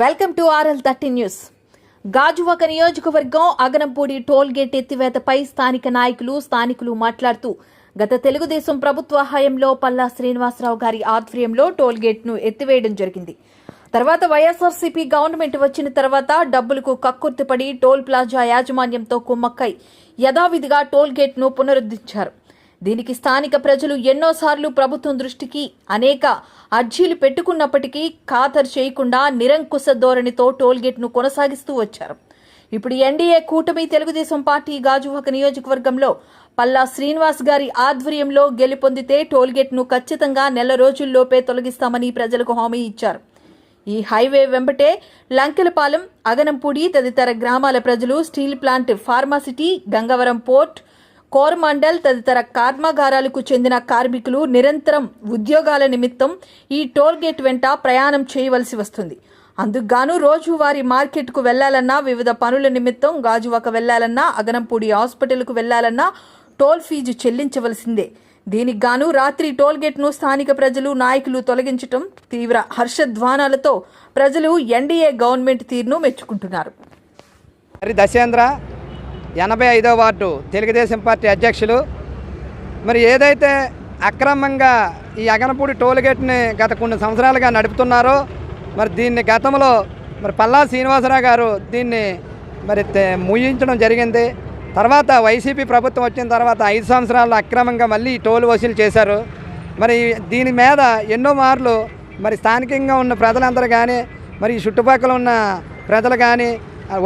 Welcome to RL thirty news. Gajuwaka నియోజకవర్గం Aganampudi tollgate ఎత్తివేతపై స్థానిక నాయకులు స్థానికులు మాట్లాడుతూ గత తెలుగుదేశం ప్రభుత్వ హయాంలో పల్లా శ్రీనివాసరావు గారి ఆధ్వర్యంలో టోల్గేట్ను ఎత్తివేయడం జరిగింది. తర్వాత వైఎస్ఆర్సీపీ గవర్నమెంట్ వచ్చిన తర్వాత డబ్బులకు కక్కుర్తిపడి టోల్ ప్లాజా యాజమాన్యంతో కుమ్మక్కై యథావిధిగా టోల్గేట్ను పునరుద్ధరించారు. దీనికి స్థానిక ప్రజలు ఎన్నోసార్లు ప్రభుత్వం దృష్టికి అనేక అర్జీలు పెట్టుకున్నప్పటికీ ఖాతరు చేయకుండా నిరంకుశ ధోరణితో టోల్గేట్ను కొనసాగిస్తూ వచ్చారు. ఇప్పుడు ఎన్డీఏ కూటమి తెలుగుదేశం పార్టీ గాజువాక నియోజకవర్గంలో పల్లా శ్రీనివాస్ గారి ఆధ్వర్యంలో గెలుపొందితే టోల్గేట్ను ఖచ్చితంగా నెల రోజుల్లోపే తొలగిస్తామని ప్రజలకు హామీ ఇచ్చారు. ఈ హైవే వెంబటే లంకెలపాలెం అగనంపూడి తదితర గ్రామాల ప్రజలు steel plant pharma city Gangavaram port Coromandel తదితర కర్మాగారాలకు చెందిన కార్మికులు నిరంతరం ఉద్యోగాల నిమిత్తం ఈ టోల్గేట్ వెంట ప్రయాణం చేయవలసి వస్తుంది. అందుకుగాను రోజువారి మార్కెట్కు వెళ్ళాలన్నా వివిధ పనుల నిమిత్తం గాజువాక వెళ్ళాలన్నా అగనంపూడి హాస్పిటల్కు వెళ్ళాలన్నా టోల్ ఫీజు చెల్లించవలసిందే. దీనికి గాను రాత్రి టోల్గేట్ను స్థానిక ప్రజలు నాయకులు తొలగించడం తీవ్ర హర్షధ్వానాలతో ప్రజలు ఎన్డీఏ గవర్నమెంట్ తీరును మెచ్చుకుంటున్నారు. దశేంద్ర ఎనభై ఐదో వార్డు తెలుగుదేశం పార్టీ అధ్యక్షులు. మరి ఏదైతే అక్రమంగా ఈ అగనపూడి టోల్గేట్ని గత కొన్ని సంవత్సరాలుగా నడుపుతున్నారో మరి దీన్ని గతంలో మరి పల్లా శ్రీనివాసరావు గారు దీన్ని మరి ముయించడం జరిగింది. తర్వాత వైసీపీ ప్రభుత్వం వచ్చిన తర్వాత ఐదు సంవత్సరాల్లో అక్రమంగా మళ్ళీ టోల్ వసూలు చేశారు. మరి దీని మీద ఎన్నో మార్లు మరి స్థానికంగా ఉన్న ప్రజలందరూ కానీ మరి చుట్టుపక్కల ఉన్న ప్రజలు కానీ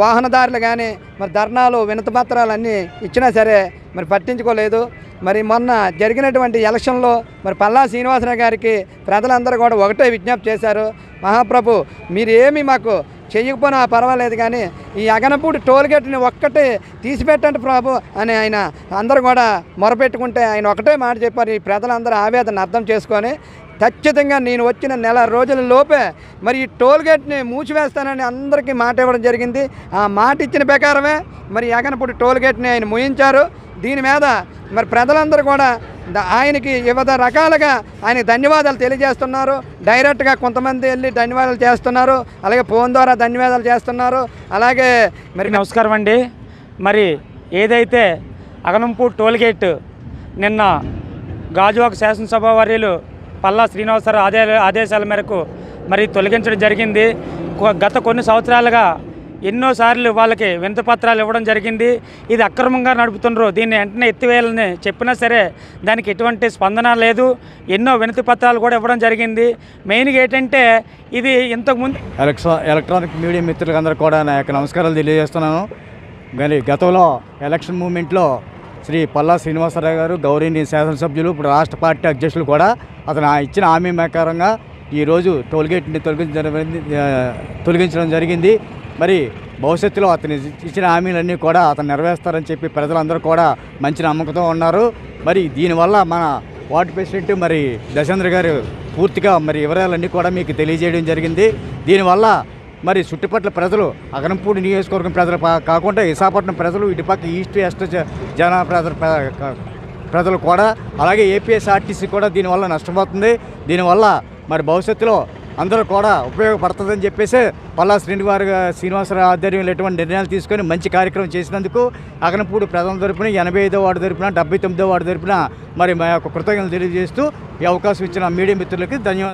వాహనదారులు కానీ మరి ధర్నాలు వినతపత్రాలు అన్నీ ఇచ్చినా సరే మరి పట్టించుకోలేదు. మరి మొన్న జరిగినటువంటి ఎలక్షన్లో మరి పల్లా శ్రీనివాసరావు గారికి ప్రజలందరూ కూడా ఒకటే విజ్ఞప్తి చేశారు. మహాప్రభు మీరు ఏమి మాకు చెయ్యకపోయినా పర్వాలేదు కానీ ఈ అగనపూడి టోల్గేట్ని ఒక్కటే తీసిపెట్టండి ప్రభు అని ఆయన అందరూ కూడా మొరపెట్టుకుంటే ఆయన ఒకటే మాట చెప్పారు. ఈ ప్రజలందరూ ఆవేదన అర్థం చేసుకొని ఖచ్చితంగా నేను వచ్చిన నెల రోజుల లోపే మరి ఈ టోల్గేట్ని మూసివేస్తానని అందరికీ మాట ఇవ్వడం జరిగింది. ఆ మాట ఇచ్చిన ప్రకారమే మరి అగనపూడి టోల్గేట్ని ఆయన ముయించారు. దీని మీద మరి ప్రజలందరూ కూడా ఆయనకి వివిధ రకాలుగా ఆయనకి ధన్యవాదాలు తెలియజేస్తున్నారు. డైరెక్ట్గా కొంతమంది వెళ్ళి ధన్యవాదాలు చేస్తున్నారు. అలాగే ఫోన్ ద్వారా ధన్యవాదాలు చేస్తున్నారు. అలాగే మరి మరి నమస్కారం అండి. మరి ఏదైతే అగనంపూర్ టోల్గేట్ నిన్న గాజువాక శాసనసభ వర్యులు పల్లా శ్రీనివాసరావు ఆదే ఆదేశాల మేరకు మరి తొలగించడం జరిగింది. గత కొన్ని సంవత్సరాలుగా ఎన్నోసార్లు వాళ్ళకి వింత పత్రాలు ఇవ్వడం జరిగింది. ఇది అక్రమంగా నడుపుతున్నారు దీన్ని వెంటనే ఎత్తివేయాలని చెప్పినా సరే దానికి ఎటువంటి స్పందన లేదు. ఎన్నో వినతి పత్రాలు కూడా ఇవ్వడం జరిగింది. మెయిన్గా ఏంటంటే ఇది ఇంతకుముందు ఎలక్ట్రా ఎలక్ట్రానిక్ మీడియా మిత్రులందరూ కూడా నా యొక్క నమస్కారాలు తెలియజేస్తున్నాను. మరి గతంలో ఎలక్షన్ మూమెంట్లో శ్రీ పల్లా శ్రీనివాసరావు గారు గౌరవనీయ శాసనసభ్యులు ఇప్పుడు రాష్ట్ర పార్టీ అధ్యక్షులు కూడా అతను ఆ ఇచ్చిన హామీ ప్రకారంగా ఈరోజు టోల్గేట్ని తొలగించడం తొలగించడం జరిగింది. మరి భవిష్యత్తులో అతని ఇచ్చిన హామీలన్నీ కూడా అతను నెరవేరుస్తారని చెప్పి ప్రజలందరూ కూడా మంచి నమ్మకంతో ఉన్నారు. మరి దీనివల్ల మన వార్డు ప్రెసిడెంట్ మరి దశేంద్ర గారు పూర్తిగా మరి వివరాలన్నీ కూడా మీకు తెలియజేయడం జరిగింది. దీనివల్ల మరి చుట్టుపక్కల ప్రజలు అగనంపూడి నియోజకవర్గం ప్రజలు కాకుండా విశాఖపట్నం ప్రజలు ఇటుపక్క ఈస్ట్ వెస్ట్ జన ప్రజలు ప్రజలు కూడా అలాగే ఏపీఎస్ఆర్టీసీ కూడా దీనివల్ల నష్టపోతుంది. దీనివల్ల మరి భవిష్యత్తులో అందరూ కూడా ఉపయోగపడుతుందని చెప్పేసి పల్లా శ్రీనివారి శ్రీనివాసరావు ఆధ్వర్యంలో ఎటువంటి నిర్ణయాలు తీసుకొని మంచి కార్యక్రమం చేసినందుకు అగనపూడి ప్రజల తరపున ఎనభై ఐదో వార్డు తరపున డెబ్బై తొమ్మిదో వార్డు తరపున మరి మా యొక్క కృతజ్ఞతలు తెలియజేస్తూ ఈ అవకాశం ఇచ్చిన మీడియా మిత్రులకి ధన్యవాదాలు.